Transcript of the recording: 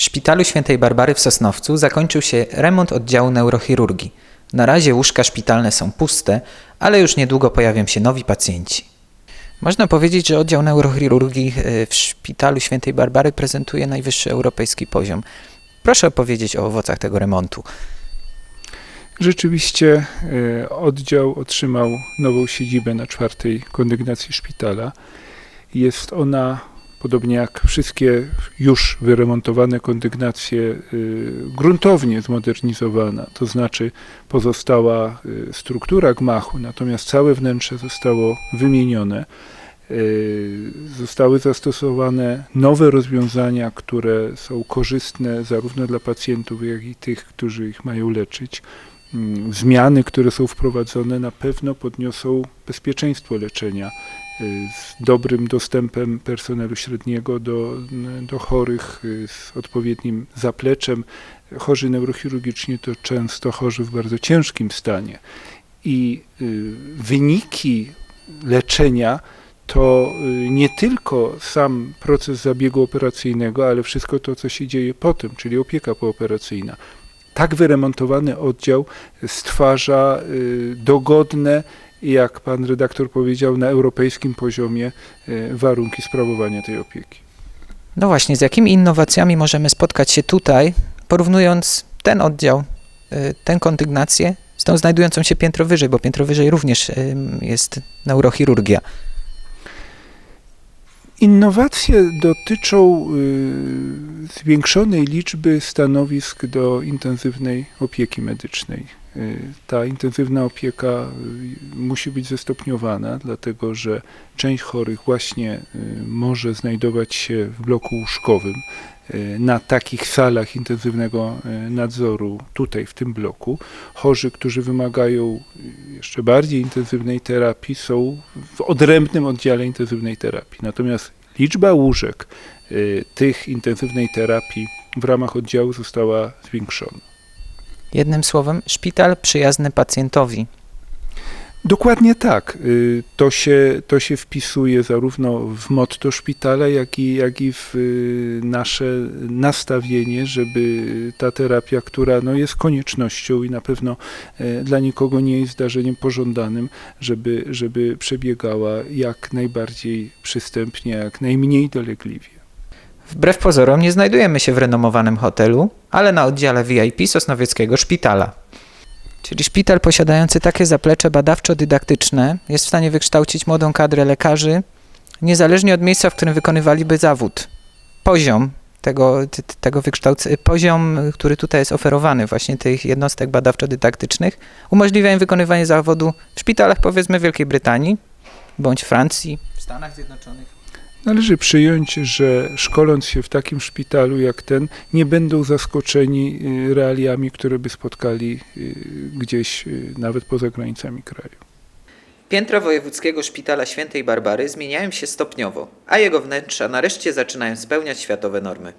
W szpitalu świętej Barbary w Sosnowcu zakończył się remont oddziału neurochirurgii. Na razie łóżka szpitalne są puste, ale już niedługo pojawią się nowi pacjenci. Można powiedzieć, że oddział neurochirurgii e, w szpitalu świętej Barbary prezentuje najwyższy europejski poziom. Proszę opowiedzieć o owocach tego remontu. Rzeczywiście e, oddział otrzymał nową siedzibę na czwartej kondygnacji szpitala. Jest ona, podobnie jak wszystkie już wyremontowane kondygnacje, e, gruntownie zmodernizowana, to znaczy pozostała e, struktura gmachu, natomiast całe wnętrze zostało wymienione. E, Zostały zastosowane nowe rozwiązania, które są korzystne zarówno dla pacjentów, jak i tych, którzy ich mają leczyć zmiany, które są wprowadzone, na pewno podniosą bezpieczeństwo leczenia y, z dobrym dostępem personelu średniego do, do chorych, y, z odpowiednim zapleczem. Chorzy neurochirurgicznie to często chorzy w bardzo ciężkim stanie. I y, wyniki leczenia to nie tylko sam proces zabiegu operacyjnego, ale wszystko to, co się dzieje potem, czyli opieka pooperacyjna tak wyremontowany oddział stwarza y, dogodne, jak pan redaktor powiedział, na europejskim poziomie y, warunki sprawowania tej opieki. No właśnie, z jakimi innowacjami możemy spotkać się tutaj, porównując ten oddział, y, tę kondygnację z tą znajdującą się piętro wyżej, bo piętro wyżej również jest neurochirurgia. Innowacje dotyczą y, zwiększonej liczby stanowisk do intensywnej opieki medycznej. Y, Ta intensywna opieka y, musi być zestopniowana, dlatego że część chorych właśnie może znajdować się w bloku łóżkowym na takich salach intensywnego nadzoru tutaj w tym bloku. Chorzy, którzy wymagają jeszcze bardziej intensywnej terapii są w odrębnym oddziale intensywnej terapii. Natomiast liczba łóżek y, tych intensywnej terapii w ramach oddziału została zwiększona. Jednym słowem, szpital przyjazny pacjentowi. Dokładnie tak. Y, To się, to się wpisuje zarówno w motto szpitala, jak i, jak i w y, nasze nastawienie, żeby ta terapia, która no, jest koniecznością i na pewno e, dla nikogo nie jest zdarzeniem pożądanym, żeby, żeby przebiegała jak najbardziej przystępnie, jak najmniej dolegliwie. Wbrew pozorom nie znajdujemy się w renomowanym hotelu, ale na oddziale VIP Sosnowieckiego Szpitala. Czyli szpital posiadający takie zaplecze badawczo-dydaktyczne jest w stanie wykształcić młodą kadrę lekarzy, niezależnie od miejsca, w którym wykonywaliby zawód. Poziom tego, tego wykształcenia, poziom, który tutaj jest oferowany, właśnie tych jednostek badawczo-dydaktycznych, umożliwia im wykonywanie zawodu w szpitalach, powiedzmy, Wielkiej Brytanii bądź Francji, w Stanach Zjednoczonych. Należy przyjąć, że szkoląc się w takim szpitalu jak ten, nie będą zaskoczeni y, realiami, które by spotkali y, gdzieś y, nawet poza granicami kraju. Piętra Wojewódzkiego Szpitala Świętej Barbary zmieniają się stopniowo, a jego wnętrza nareszcie zaczynają spełniać światowe normy.